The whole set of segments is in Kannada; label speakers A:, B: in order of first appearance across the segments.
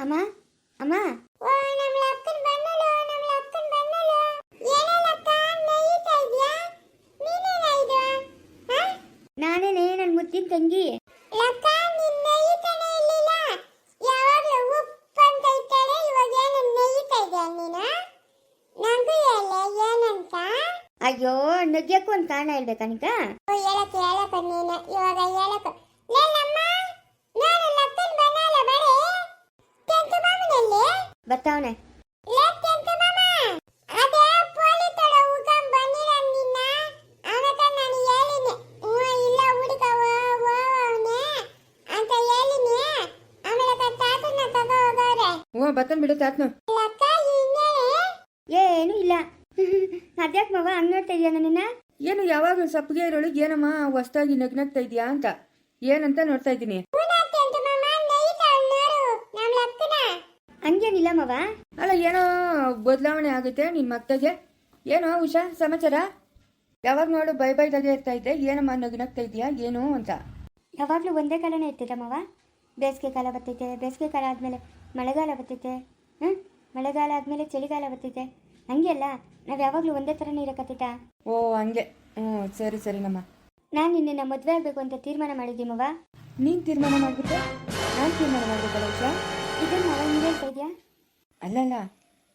A: ಅಮ್ಮ ಅಮ್ಮ.
B: ನೀನೇನಾ
A: ನಾನೇನೆ ಮುದ್ದಿನ ತಂಗಿ. ಅಯ್ಯೋ ನಗ್ಯಕ್ಕೂ ಒಂದು ಕಾರಣ ಹೇಳ್ಬೇಕಾ ನಿಕ
B: ಓ ಹೇಳಕ್ಕೆ ಹೇಳಕ್ಕ ನೀನು. ಇವಾಗ ಹೇಳಕ್ಕ ಹ್ಞೂ
C: ಬತ್ತನ್ ಬಿಡು ತಾತ್ನು.
A: ಏನು ಇಲ್ಲ. ಅದ್ಯಾಕೆ ಮಗ ಹಂಗ್ ನೋಡ್ತಾ ಇದೀಯ ನಿನ್ನ?
C: ಏನು ಯಾವಾಗ ಸಪ್ಪಗೆ ಇರೋಳಿಗೆ ಏನಮ್ಮ ಹೊಸ್ದಾಗಿ ನಗ್ನಗ್ತಾ ಇದೆಯಾ ಅಂತ? ಏನಂತ ನೋಡ್ತಾ ಇದ್ದೀನಿ.
A: ಹಂಗೇನಿಲ್ಲ ಮವ?
C: ಅಲ್ಲ ಏನೋ ಬದಲಾವಣೆ ಆಗುತ್ತೆ ನಿನ್ನ ಮಕ್ಕಳಿಗೆ ಏನೋ ಉಷಾ ಸಮಾಚಾರ? ಯಾವಾಗ ನೋಡು ಬೈ ಬೈದಾಗೆ ಇರ್ತಾ ಇದ್ದೆ ಏನಮ್ಮ ನಗ್ನಗ್ತಾ ಇದೆಯಾ ಏನು ಅಂತ?
A: ಯಾವಾಗಲೂ ಒಂದೇ ಕಾಲನೇ ಇರ್ತಿದ್ದ ಮವ? ಬೇಸಿಗೆ ಕಾಲ ಬರ್ತೈತೆ ಬೇಸಿಗೆ ಕಾಲ ಆದಮೇಲೆ ಮಳೆಗಾಲ ಬರ್ತೈತೆ ಹ್ಞೂ ಮಳೆಗಾಲ ಆದ್ಮೇಲೆ ಚಳಿಗಾಲ ಬರ್ತೈತೆ. ಹಂಗೆಲ್ಲ ನಾವು ಯಾವಾಗಲೂ ಒಂದೇ ಥರನೇ ಇರೋಕತ್ತೈತಾ?
C: ಓ ಹಂಗೆ. ಹ್ಞೂ ಸರಿ ಸರಿನಮ್ಮ
A: ನಾನು ನಿನ್ನೆ ಮದುವೆ ಆಗಬೇಕು ಅಂತ ತೀರ್ಮಾನ ಮಾಡಿದ್ದೀಮವ ನೀನ್
C: ನೀನು ತೀರ್ಮಾನ ಮಾಡ್ಬಿಟ್ಟೆ? ನಾನು ತೀರ್ಮಾನ ಮಾಡ್ಬೇಕಲ್ಲ ಉಷಾ?
A: ಇದನ್ನು ಮವ ಹಿಂಗೆ ಹೇಳ್ತಾ ಇದೆಯಾ?
C: ಅಲ್ಲಲ್ಲ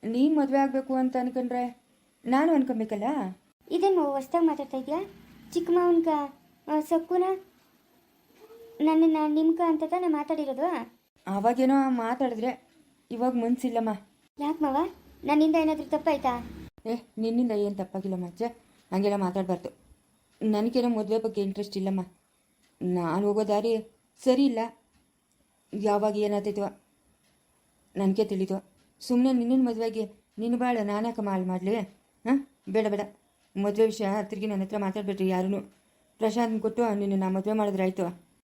C: ನೀನು ಮದುವೆ ಆಗಬೇಕು ಅಂತ ಅನ್ಕೊಂಡ್ರೆ ನಾನು ಅನ್ಕೊಬೇಕಲ್ಲ?
A: ಇದೇನು ಹೊಸ್ದಾಗಿ ಮಾತಾಡ್ತಾ ಇದೆಯಾ? ಚಿಕ್ಕ ಮಾವನ್ಕ ಸಕ್ಕುನ? ನನ್ನನ್ನು ನಿಮ್ಕ ಅಂತ ತಾನೇ ಮಾತಾಡಿರೋದು?
C: ಅವಾಗೇನೋ ಮಾತಾಡಿದ್ರೆ ಇವಾಗ ಮನ್ಸಿಲ್ಲಮ್ಮ.
A: ಯಾಕೆ ಮಾವ? ನನ್ನಿಂದ ಏನಾದರೂ ತಪ್ಪಾಯ್ತಾ?
C: ಏ ನಿನ್ನಿಂದ ಏನು ತಪ್ಪಾಗಿಲ್ಲ ಮಜ್ಜ. ಹಂಗೆಲ್ಲ ಮಾತಾಡಬಾರ್ದು. ನನಗೇನೋ ಮದುವೆ ಬಗ್ಗೆ ಇಂಟ್ರೆಸ್ಟ್ ಇಲ್ಲಮ್ಮ. ನಾನು ಹೋಗೋ ದಾರಿ ಸರಿ ಇಲ್ಲ. ಯಾವಾಗ ಏನಾಗ್ತೈತೋ. ನನಗೆ ತಿಳಿದು. ಸುಮ್ಮನೆ ನಿನ್ನ ಮದುವೆಗೆ ನಿನ್ನ ಬಾಳ ನಾನಾಕ ಮಾಲ್ ಮಾಡಲಿ ಹಾಂ? ಬೇಡ ಬೇಡ. ಮದುವೆ ವಿಷಯ ತಿರುಗಿ ನನ್ನ ಹತ್ರ ಮಾತಾಡ್ಬೇಡ್ರಿ ಯಾರೂ ಪ್ರಶಾಂತ್ ಕೊಟ್ಟು ನಿನ್ನ ನಾ ಮದುವೆ ಮಾಡಿದ್ರಾಯ್ತು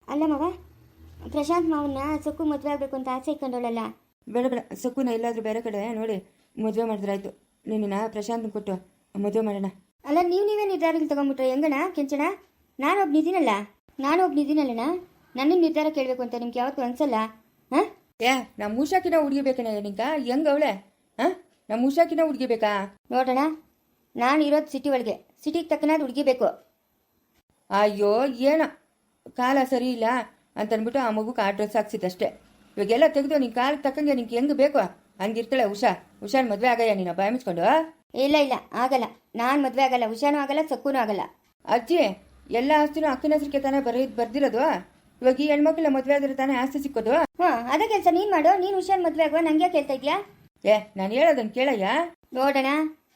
A: ಅಲ್ಲ ಮಗ ಪ್ರಶಾಂತ್ ಮಾವನ್ನ ಸೊಕ್ಕು ಮದುವೆ ಆಗಬೇಕು ಅಂತ ಆಸೆ ಇಟ್ಕೊಂಡೋಳಲ್ಲ
C: ಬೇಡ ಬೇಡ. ಸೊಕ್ಕುನ ಎಲ್ಲಾದರೂ ಬೇರೆ ಕಡೆ ನೋಡಿ ಮದುವೆ ಮಾಡಿದ್ರಾಯ್ತು ನಿನ್ನ ಪ್ರಶಾಂತ್ ಕೊಟ್ಟು ಮದುವೆ ಮಾಡೋಣ.
A: ಅಲ್ಲ ನೀವು ನೀವೇ ನಿರ್ಧಾರಗಳು ತಗೊಂಡ್ಬಿಟ್ರೆ ಹೆಂಗಣ ಕೆಂಚಣ ನಾನು ಒಬ್ನಿದ್ದೀನಲ್ಲ ನಾನು ಒಬ್ನಿದ್ದೀನಲ್ಲಣ್ಣ ನನ್ನ ನಿರ್ಧಾರ ಕೇಳಬೇಕು ಅಂತ ನಿಮ್ಗೆ ಯಾವತ್ತೂ ಅನ್ಸಲ್ಲ ಹಾಂ?
C: ಏ ನಮ್ಮ ಮೂಷಾಕಿನ ಹುಡುಗಿ ಬೇಕಣ್ಣ ನಿಂಗ? ಹೆಂಗ ಅವಳೆ? ಹಾಂ? ನಮ್ಮ ಮೂಷಾಕಿನ ಹುಡುಗಿ ಬೇಕಾ
A: ನೋಡೋಣ ನಾನು ಇರೋದು ಸಿಟಿ ಒಳಗೆ. ಸಿಟಿಗೆ ತಕ್ಕನಾದ ಹುಡುಗಿ ಬೇಕು
C: ಅಯ್ಯೋ ಏನ? ಕಾಲ ಸರಿ ಇಲ್ಲ ಅಂತ ಅಂದ್ಬಿಟ್ಟು ಆ ಮಗುಗೆ ಆ ಡ್ರೆಸ್ ಹಾಕ್ಸಿದ್ದಷ್ಟೇ ಇವಾಗೆಲ್ಲ ತೆಗೆದು ನಿನ್ನ ಕಾಲಕ್ಕೆ ತಕ್ಕಂಗೆ ನಿಂಗೆ ಹೆಂಗೆ ಬೇಕು? ಹಂಗಿರ್ತಾಳೆ ಉಷಾ. ಉಷಾನ್ ಮದುವೆ ಆಗಯ್ಯ ನೀನು ಬಾಯ ಮುಚ್ಕೊಂಡು?
A: ಇಲ್ಲ ಇಲ್ಲ ಆಗಲ್ಲ. ನಾನು ಮದುವೆ ಆಗಲ್ಲ. ಹುಷಾನೂ ಆಗಲ್ಲ ಸಕ್ಕೂನೂ ಆಗಲ್ಲ.
C: ಅಜ್ಜಿ ಎಲ್ಲ ಆಸ್ತಿನೂ ಅಕ್ಕನ ಹೆಸರಿಗೆ ತಾನೇ ಬರೀ ಬರ್ದಿರೋದು? ಇವಾಗ ಈ ಹೆಣ್ಮಕ್ಳ ಮದುವೆ ಆದ್ರೆ ತಾನೇ ಆಸ್ತಿ ಸಿಕ್ಕೋದು?
A: ಹಾ ಅದೇ ಕೆಲಸ ನೀನು ಮಾಡು ನೀನು ಹುಷಾರ್ ಮದುವೆ ಆಗುವ ನಂಗೆ ಕೇಳ್ತಾ ಇದ್ಯಾ?
C: ಏ ನಾನು ಹೇಳೋದನ್ನ ಕೇಳಯ್ಯ.
A: ನೋಡೋಣ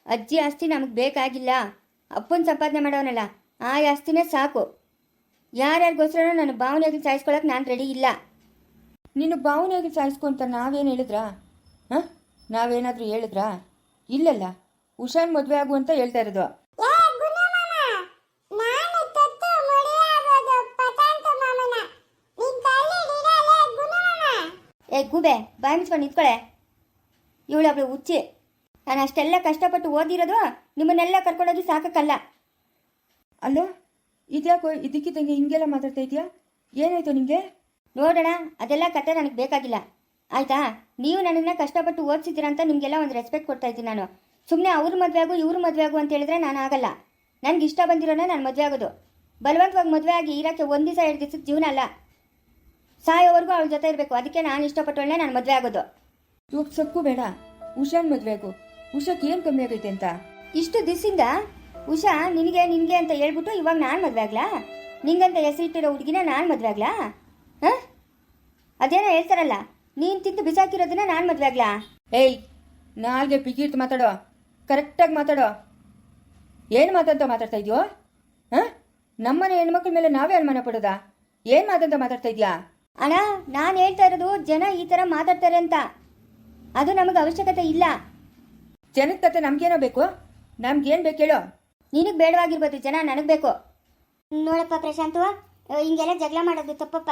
A: ಅಜ್ಜಿ ಆಸ್ತಿ ನಮಗೆ ಬೇಕಾಗಿಲ್ಲ. ಅಪ್ಪನ ಸಂಪಾದನೆ ಮಾಡೋನಲ್ಲ ಆ ಆಸ್ತಿನೇ ಸಾಕು. ಯಾರ್ಯಾರಿಗೋಸ್ಕರ ನನ್ನ ಭಾವನೆಯಾಗಿ ಸಾಯಿಸ್ಕೊಳಕ್ ನಾನು ರೆಡಿ ಇಲ್ಲ.
C: ನಿನ್ನ ಭಾವನೆಯಾಗಿ ಸಾಯಿಸ್ಕೊಂತ ನಾವೇನು ಹೇಳಿದ್ರಾ? ಹಾಂ? ನಾವೇನಾದರೂ ಹೇಳಿದ್ರಾ? ಇಲ್ಲಲ್ಲ ಹುಷಾರ್ ಮದುವೆ ಆಗು ಅಂತ ಹೇಳ್ತಾ ಇರೋದು
B: ಏ ಗುಣ ಮಾಮ ನಾನು ತತ್ತು ಮದುವೆ ಆಗೋದು ಪತಾಂತ ಮಾಮನ ನಿನ್ ಕಲ್ಲಿ ಇರಲೇ ಗುಣ ಮಾಮ
A: ಏ ಗೂಬೆ ಬಾಯಿ ಮುಚ್ಕೊಂಡು ನಿಂತ್ಕೊಳೆ. ಇವಳೊಬ್ಳು ಹುಚ್ಚಿ. ನಾನು ಅಷ್ಟೆಲ್ಲ ಕಷ್ಟಪಟ್ಟು ಓದಿರೋದು ನಿಮ್ಮನ್ನೆಲ್ಲ ಕರ್ಕೊಂಡೋಗಿ ಸಾಕಕ್ಕಲ್ಲ.
C: ಅಲ್ಲೋ ಇದ್ಯಾಕೋ ಇದಕ್ಕಿದ್ದಂಗೆ ಹಿಂಗೆಲ್ಲ ಮಾತಾಡ್ತಾ ಇದೆಯಾ? ಏನಾಯ್ತು ನಿಮಗೆ
A: ನೋಡೋಣ ಅದೆಲ್ಲ ಕತೆ ನನಗೆ ಬೇಕಾಗಿಲ್ಲ. ಆಯ್ತಾ? ನೀವು ನನ್ನನ್ನು ಕಷ್ಟಪಟ್ಟು ಓದಿಸಿದ್ದೀರ ಅಂತ ನಿಮಗೆಲ್ಲ ಒಂದು ರೆಸ್ಪೆಕ್ಟ್ ಕೊಡ್ತಾ ಇದ್ದೀನಿ ನಾನು. ಸುಮ್ಮನೆ ಅವ್ರ ಮದುವೆ ಆಗು ಇವ್ರ ಮದುವೆ ಆಗು ಅಂತ ಹೇಳಿದ್ರೆ ನಾನು ಆಗಲ್ಲ. ನನಗೆ ಇಷ್ಟ ಬಂದಿರೋನೇ ನಾನು ಮದುವೆ ಆಗೋದು. ಬಲವಂತವಾಗಿ ಮದುವೆ ಆಗಿ ಇರೋಕ್ಕೆ ಒಂದು ದಿವಸ ಎರಡು ದಿವಸದ ಜೀವನ ಅಲ್ಲ. ಸಾಯೋವರೆಗೂ ಅವಳ ಜೊತೆ ಇರಬೇಕು. ಅದಕ್ಕೆ ನಾನು ಇಷ್ಟಪಟ್ಟವಳನ್ನೇ ನಾನು ಮದುವೆ ಆಗೋದು.
C: ಇವಾಗ ಸೊಕ್ಕು ಬೇಡ. ಉಷಾನ್ ಮದುವೆ ಆಗು. ಉಷಾಕ್ ಏನು ಕಮ್ಮಿ ಆಗೈತೆ ಅಂತ?
A: ಇಷ್ಟು ದಿವಸದಿಂದ ಉಷಾ ನಿನಗೆ ನಿನಗೆ ಅಂತ ಹೇಳ್ಬಿಟ್ಟು ಇವಾಗ ನಾನು ಮದುವೆ ಆಗ್ಲಾ? ನಿಂಗಂತ ಹೆಸರಿಟ್ಟಿರೋ ಹುಡುಗಿನ ನಾನು ಮದುವೆ ಆಗ್ಲಾ? ಹಾಂ? ಅದೇನೋ ಹೇಳ್ತಾರಲ್ಲ ನೀನು ತಿಂದು ಬಿಸಾಕಿರೋದನ್ನ ನಾನು ಮದುವೆ ಆಗ್ಲಾ?
C: ಏಯ್ ನಾಲ್ಗೆ ಪಿಗೀರ್ತು ಮಾತಾಡೋ. ಕರೆಕ್ಟಾಗಿ ಮಾತಾಡೋ. ಏನು ಮಾತಂತ ಮಾತಾಡ್ತಾ ಇದೆಯೋ? ಹಾಂ? ನಮ್ಮನೆ ಹೆಣ್ಮಕ್ಳ ಮೇಲೆ ನಾವೇ ಅನುಮಾನ ಪಡೋದಾ? ಏನು ಮಾತಂತ ಮಾತಾಡ್ತಾ ಇದೆಯಾ?
A: ಅಣ್ಣ ನಾನು ಹೇಳ್ತಾ ಇರೋದು ಜನ ಈ ಥರ ಮಾತಾಡ್ತಾರೆ ಅಂತ. ಅದು ನಮಗೆ ಅವಶ್ಯಕತೆ ಇಲ್ಲ.
C: ಜನದ ಕತೆ ನಮ್ಗೇನೋ ಬೇಕು? ನಮ್ಗೇನು ಬೇಕು ಹೇಳೋ?
A: ನಿನಗೆ ಬೇಡವಾಗಿರ್ಬೋದು ಜನ ನನಗೆ ಬೇಕು. ನೋಡಪ್ಪ ಪ್ರಶಾಂತ್ ಹಿಂಗೆಲ್ಲ ಜಗಳ ಮಾಡೋದು ತಪ್ಪಪ್ಪ.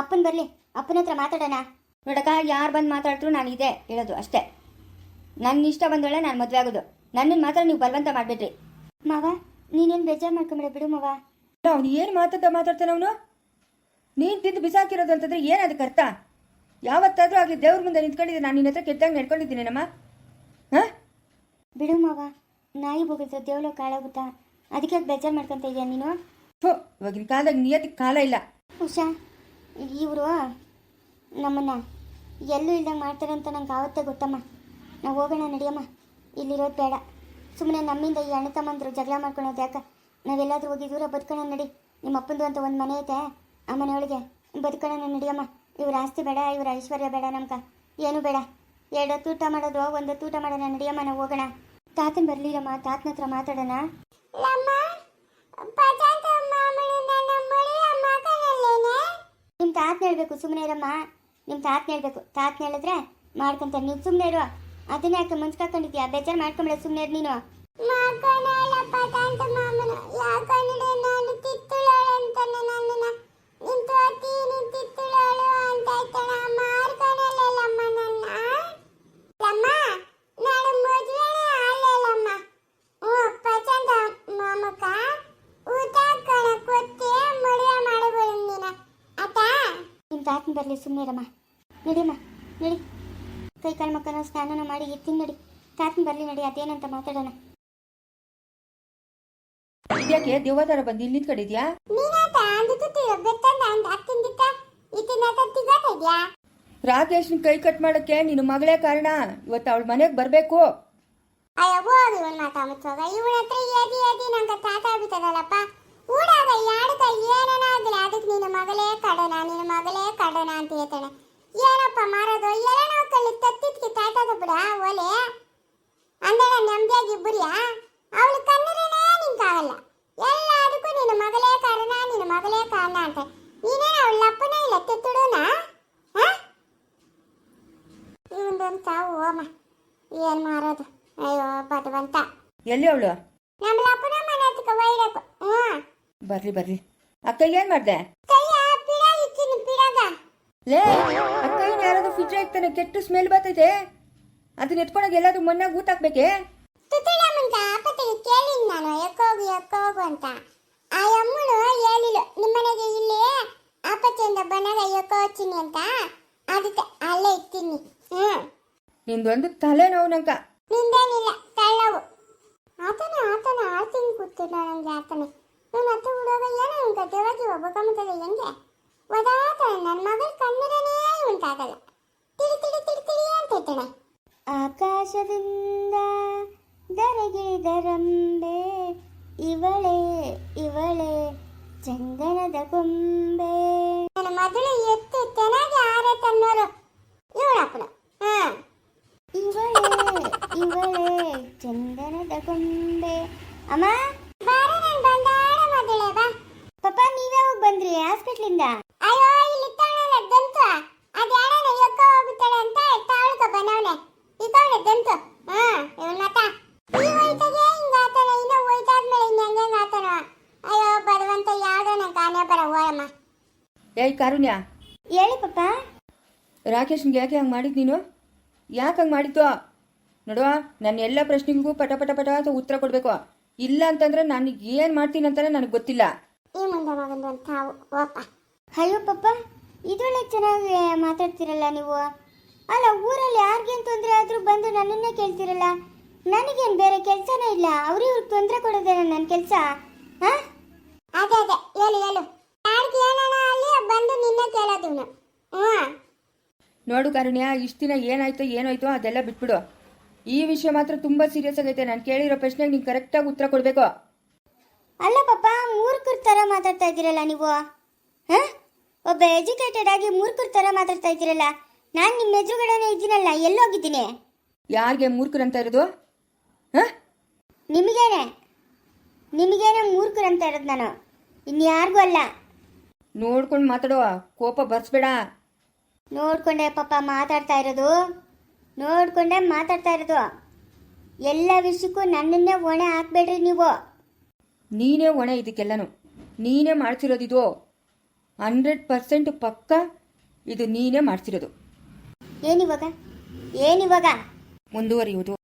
A: ಅಪ್ಪನ ಬರಲಿ ಅಪ್ಪನ ಹತ್ರ ಮಾತಾಡೋಣ. ನೋಡಕ್ಕ ಯಾರು ಬಂದು ಮಾತಾಡಿದ್ರು ನಾನು ಇದೆ ಹೇಳೋದು ಅಷ್ಟೇ. ನನ್ನ ಇಷ್ಟ ಬಂದೊಳ್ಳೆ ನಾನು ಮದುವೆ ಆಗೋದು. ನನ್ನನ್ನು ಮಾತ್ರ ನೀವು ಬಲವಂತ ಮಾಡಿಬಿಡ್ರಿ ಮಾವ ನೀನೇನು ಬೇಜಾರು ಮಾಡ್ಕೊಂಬಿಡ ಬಿಡು ಮಾವ.
C: ಅವನು ಏನು ಮಾತಾಡ್ತಾ ಮಾತಾಡ್ತಾನೆ ಅವನು? ನೀನು ತಿಂದು ಬಿಸಾಕಿರೋದು ಅಂತಂದ್ರೆ ಏನು ಅದಕ್ಕೆ ಅರ್ಥ? ಯಾವತ್ತಾದರೂ ಆಗಲಿ ದೇವ್ರ ಮುಂದೆ ನಿಂತ್ಕೊಂಡಿದ್ದೆ. ನಾನು ನಿನ್ನ ಹತ್ರ ಕೆಟ್ಟಾಗಿ ನಡ್ಕೊಂಡಿದ್ದೀನೇನಮ್ಮ ಹಾಂ?
A: ಬಿಡು ಮಾವ. ನಾಯಿ ಹೋಗಿದ್ರೆ ದೇವ್ಲೋ ಕಾಳಾಗುತ್ತಾ ಅದಕ್ಕೆ ಬೇಜಾರು ಮಾಡ್ಕೊಂತ ಇದೆಯಾ ನೀನು?
C: ಥೋ ಇವಾಗಿನ ಕಾಲದಾಗ ನಿಯತಿಗೆ ಕಾಲ ಇಲ್ಲ.
A: ಉಷಾ ಇವರು ನಮ್ಮನ್ನ ಎಲ್ಲೂ ಇಲ್ದಂಗೆ ಮಾಡ್ತಾರೆ ಅಂತ ನಂಗೆ ಆವತ್ತೇ ಗೊತ್ತಮ್ಮ. ನಾವು ಹೋಗೋಣ ನಡಿಯಮ್ಮ. ಇಲ್ಲಿರೋದು ಬೇಡ. ಸುಮ್ಮನೆ ನಮ್ಮಿಂದ ಈ ಅಣ್ಣ ತಮ್ಮಂದ್ರು ಜಗಳ ಮಾಡ್ಕೊಳೋದು ಯಾಕೆ? ನಾವೆಲ್ಲಾದ್ರೂ ಹೋಗಿ ದೂರ ಬದುಕೋಣ ನಡಿ. ನಿಮ್ಮ ಅಪ್ಪಂದು ಅಂತ ಒಂದು ಮನೆ ಐತೆ. ಆ ಮನೆಯೊಳಗೆ ಬದುಕೋಣ ನಡಿಯಮ್ಮ. ಇವ್ರ ಆಸ್ತಿ ಬೇಡ ಇವ್ರ ಐಶ್ವರ್ಯ ಬೇಡ ನಮ್ಗೆ. ಏನು ಬೇಡ. ಎರಡು ತೂಟ ಮಾಡೋದು ಒಂದು ತೂಟ ಊಟ ಮಾಡೋಣ ನಡಿಯಮ್ಮ ನಾವು ಹೋಗೋಣ. ತಾತನ್ ಬರ್ಲಿರಮ್ಮ ತಾತನ ಹತ್ರ ಮಾತಾಡೋಣ. ನಿಮ್ಮ ತಾತನ ಹೇಳ್ಬೇಕು ಸುಮ್ಮನೆ ಇರಮ್ಮ. ನಿಮ್ಮ ತಾತನ ಹೇಳ್ಬೇಕು. ತಾತನ ಹೇಳಿದ್ರೆ ಮಾಡ್ಕೊಂತ ನೀನು ಸುಮ್ಮನೆ ಇರು. ಅದನ್ನ ಯಾಕೆ ಮುನ್ಸ್ಕಾಕೊಂಡಿದ್ಯಾ ಬೇಜಾರು ಮಾಡ್ಕೊಂಬಿಡ ಸುಮ್ಮನೆ ಇರು ನೀನು. ತಾತನ ಬರಲಿ ಸುಮ್ಮನೆ ಇರಮ್ಮ. ನಡಿಯಮ್ಮ ನಡಿ. ಕೈ ಕಾಲು ಮಕ್ಕನ ಸ್ನಾನನ ಮಾಡಿ ಎತ್ತಿನ ನಡಿ. ತಾತನ ಬರಲಿ ನಡಿ ಅದೇನಂತ ಮಾತಾಡೋಣ.
C: ಇದ್ಯಾಕೆ ದೇವದಾರ ಬಂದು ಇಲ್ಲಿ ನಿಂತ್ಕೊಂಡಿದ್ಯಾ? ರಾಕೇಶ್ನ ಕೈ ಕಟ್ ಮಾಡಕ್ಕೆ ನಿನ್ನ ಮಗಳೇ ಕಾರಣ? ಇವತ್ತು ಅವಳ ಮನೆಗೆ ಬರಬೇಕು.
B: ಅಯ್ಯೋ ಅದು ಇವನ್ ಮಾತಾ ಮುಚ್ಚೋಗ. ಇವನ ಹತ್ರ ಏದಿ ಏದಿ ನಂಗೆ ತಾತ ಬಿತ್ತದಲ್ಲಪ್ಪ ಊಡಾಗ ಯಾಡಕ ಏನನ ಆಗ್ಲಿ ಅದಕ್ಕೆ ನಿನ್ನ ಮಗಳೇ ಕಡನ ನಿನ್ನ ಮಗಳೇ ಕಡನ ಅಂತ ಹೇಳ್ತಾನೆ ಏನಪ್ಪ ಮಾರೋದು? ನಾವು ಕಳ್ಳಿ ತತ್ತಿದ್ಕೆ ತಾತದ ಬಿಡ ಓಲೆ ಅಂದಳ ನೆಮ್ಮದಿಯಾಗಿ ಇಬ್ಬರಿಯಾ? ಅವಳು ಕನ್ನಡನೇ ನಿಂಕಾಗಲ್ಲ ಎಲ್ಲ ಅದಕ್ಕೂ ನಿನ್ನ ಮಗಳೇ ಕಾರಣ ನಿನ್ನ ಮಗಳೇ ಕಾರಣ ಅಂತ. ನೀನೇನ ಅವಳ ಅಪ್ಪನೇ ಇಲ್ಲ ತೆತ್ತುಡುನ? ಹಾ ಇವೊಂದೊಂದು ತಾವು ಓಮ. ಏನ್ ಮಾರೋದು? ಅಯ್ಯೋ ಭಗವಂತ.
C: ಎಲ್ಲಿ ಅವಳು?
B: ನಮ್ಮ ಲಪ್ಪನ ಮನೆ ಹತ್ರಕ್ಕೆ ಒಯ್ಯಬೇಕು ಹ್ಞೂ
C: ಬರ್ರಿ ಬರ್ರಿ. ಅಕ್ಕ, ಏನು ಮಾಡ್ದೆ? ಲೇ, ಅಕ್ಕ ಏನ್ ಯಾರಾದ್ರೂ ಫಿಟ್ ಆಗ್ತಾನೆ ಕೆಟ್ಟ ಸ್ಮೆಲ್ ಬರ್ತೈತೆ. ಅದನ್ನ ಎತ್ಕೊಂಡಾಗ ಎಲ್ಲಾದ್ರೂ ಮೊನ್ನೆ ಊಟ ಹಾಕ್ಬೇಕೆ?
B: ತುತ್ತಿಳ ಮುಂತ ಅಪ್ಪತ್ತಿಗೆ ಕೇಳಿದ್ ನಾನು ಅಂತ ಆ ಅಮ್ಮಳು ಹೇಳಿಲ್ಲ ನಿಮ್ಮನೆಗೆ ಇಲ್ಲಿ ಅಪ್ಪತ್ತಿಯಿಂದ ಬಂದಾಗ ಎಕ್ಕೋ ಹಚ್ಚಿನಿ ಅಂತ ಅದಕ್ಕೆ ಅಲ್ಲೇ ಇಟ್ಟಿನಿ ಹ್ಞೂ
C: ನಿಂದೊಂದು ತಲೆನೋವು ನಂಕ
B: ನಿಂದೇನಿಲ್ಲ, ತಳ್ಳವು. ಆತನ ಆತನ ಆಳ್ತೀನಿ ಕೂತಿಲ್ಲ ನನಗೆ ಆತನೆ. ನನ್ನ ಹತ್ರ ಹುಡುಗಲ್ಲ ಏನೋ ಇವನ್ ಒಬ್ಬ ಒಬ್ಬಕಂಬತದೆ ಹೆಂಗೆ? ಒದಾತ ನನ್ನ ಮಗಳ ಕಣ್ಣರನೇ ಉಂಟಾಗಲ್ಲ. ತಿಳಿ ತಿಳಿ ತಿಳಿ ತಿಳಿ ಅಂತ ಹೇಳ್ತಾನೆ
A: ಆಕಾಶದಿಂದ ದರಗಿಳಿದರಂಬೆ ಇವಳೆ ಇವಳೆ ಚಂದನದ ಕೊಂಬೆ
B: ನನ್ನ ಮಗಳು ಎತ್ತು ಚೆನ್ನಾಗಿ ಆರೆ ತನ್ನೋರು ಇವಳಪ್ಪನ ಹಾ.
A: ಇವಳೆ ಇವಳೆ ಚಂದನದ ಕೊಂಬೆ ಅಮ್ಮ
B: ಬಾರ ನಾನು ಬಂದಾಡ ಮೊದಲೇ ಬಾ
A: ಪಾಪ ನೀವ್ಯಾವಾಗ ಬಂದ್ರಿ ಹಾಸ್ಪಿಟ್ಲಿಂದ
B: ಅಯ್ಯೋ ಇಲ್ಲಿ ತಾಣಲ್ಲ ದಂತು ಅದ್ಯಾಣ ಎಕ್ಕ ಹೋಗುತ್ತಾಳೆ ಅಂತ ತಾಳ್ಕ ಬನವನೆ ದಂತು ಹಾ ಇವನ್ ಮತ ಈ ಹೋಯ್ತಾಗೆ ಹಿಂಗ ಆತನ ಇನ್ನ ಹೋಯ್ತಾದ್ಮೇಲೆ ಇನ್ನ ಹೆಂಗ ಆತನ? ಅಯ್ಯೋ ಭಗವಂತ ಯಾವ್ದೋ ನಂಗೆ ಕಾಣೆ ಬರ ಹೋಯಮ್ಮ
C: ಏಯ್ ಕಾರುಣ್ಯ.
A: ಹೇಳಿ ಪಾಪ
C: ರಾಕೇಶ್ನಿಗೆ ಯಾಕೆ ಹಂಗೆ ಮಾಡಿದ್ ನೀನು? ಯಾಕೆ ಹಂಗೆ ಮಾಡಿದ್ದು? ನೋಡುವ ನನ್ನ ಎಲ್ಲ ಪ್ರಶ್ನೆಗೂ ಪಟ ಪಟ ಪಟ ಅಂತ ಉತ್ತರ ಕೊಡಬೇಕು. ಇಲ್ಲ ಅಂತಂದ್ರೆ ನಾನು ಏನು ಮಾಡ್ತೀನಿ ಅಂತಾನೆ ನನಗೆ ಗೊತ್ತಿಲ್ಲ.
B: ಈ ಮುಂದೆ ಮಗಂದು ತಾವು.
A: ಅಯ್ಯೋ ಪಪ್ಪ ಇದೊಳ್ಳೆ ಚೆನ್ನಾಗಿ ಮಾತಾಡ್ತಿರಲ್ಲ ನೀವು? ಅಲ್ಲ ಊರಲ್ಲಿ ಯಾರಿಗೇನು ತೊಂದರೆ ಆದರೂ ಬಂದು ನನ್ನನ್ನೇ ಕೇಳ್ತಿರಲ್ಲ? ನನಗೇನು ಬೇರೆ ಕೆಲಸನೇ ಇಲ್ಲ. ಅವ್ರಿವ್ರಿಗೆ ತೊಂದರೆ ಕೊಡೋದೇ ನನ್ನ ಕೆಲಸ? ಹಾಂ?
B: ಅದೇ ಅದೇ. ಹೇಳು ಹೇಳು. ಯಾರಿಗೆ ಏನಾನ ಅಲ್ಲಿ ಬಂದು ನಿನ್ನೆ ಹ್ಞೂ.
C: ನೋಡು ಕರುಣ್ಯ ಇಷ್ಟು ದಿನ ಏನಾಯ್ತೋ ಏನಾಯ್ತೋ ಅದೆಲ್ಲ ಬಿಟ್ಬಿಡು. ಈ ವಿಷಯ ಮಾತ್ರ ತುಂಬ ಸೀರಿಯಸ್ ಆಗೈತೆ. ನಾನು ಕೇಳಿರೋ ಪ್ರಶ್ನೆಗೆ ನೀನು ಕರೆಕ್ಟಾಗಿ ಉತ್ತರ ಕೊಡಬೇಕು.
A: ಅಲ್ಲ ಪಾಪ ಮೂರ್ಖರ ಥರ ಮಾತಾಡ್ತಾ ಇದ್ದೀರಲ್ಲ ನೀವು? ಹಾಂ? ಒಬ್ಬ ಎಜುಕೇಟೆಡ್ ಆಗಿ ಮೂರ್ಖರ ಥರ ಮಾತಾಡ್ತಾ ಇದ್ದೀರಲ್ಲ? ನಾನು ನಿಮ್ಮ ಎದುರುಗಡೆನೇ ಇದ್ದೀನಲ್ಲ ಎಲ್ಲೋಗಿದ್ದೀನಿ.
C: ಯಾರಿಗೆ ಮೂರ್ಖರಂತ ಇರೋದು? ಹಾಂ?
A: ನಿಮಗೇನೆ? ನಿಮಗೇನೆ ಮೂರ್ಖರಂತ ಇರೋದು ನಾನು. ಇನ್ಯಾರಿಗೂ ಅಲ್ಲ.
C: ನೋಡ್ಕೊಂಡು ಮಾತಾಡುವ ಕೋಪ ಬರ್ಸ್ಬೇಡ.
A: ನೋಡ್ಕೊಂಡೆ ಪಾಪ ಮಾತಾಡ್ತಾ ಇರೋದು. ನೋಡ್ಕೊಂಡೆ ಮಾತಾಡ್ತಾ ಇರೋದು. ಎಲ್ಲ ವಿಷಯಕ್ಕೂ ನನ್ನನ್ನೇ ಹೊಣೆ ಹಾಕ್ಬೇಡ್ರಿ ನೀವು.
C: ನೀನೇ ಹೊಣೆ ಇದಕ್ಕೆಲ್ಲನು. ನೀನೇ ಮಾಡ್ತಿರೋದಿದು ಹಂಡ್ರೆಡ್ ಪರ್ಸೆಂಟ್ ಪಕ್ಕ ಇದು ನೀನೇ ಮಾಡ್ತಿರೋದು.
A: ಏನಿವಾಗ ಏನಿವಾಗ
C: ಮುಂದುವರಿಯುವುದು.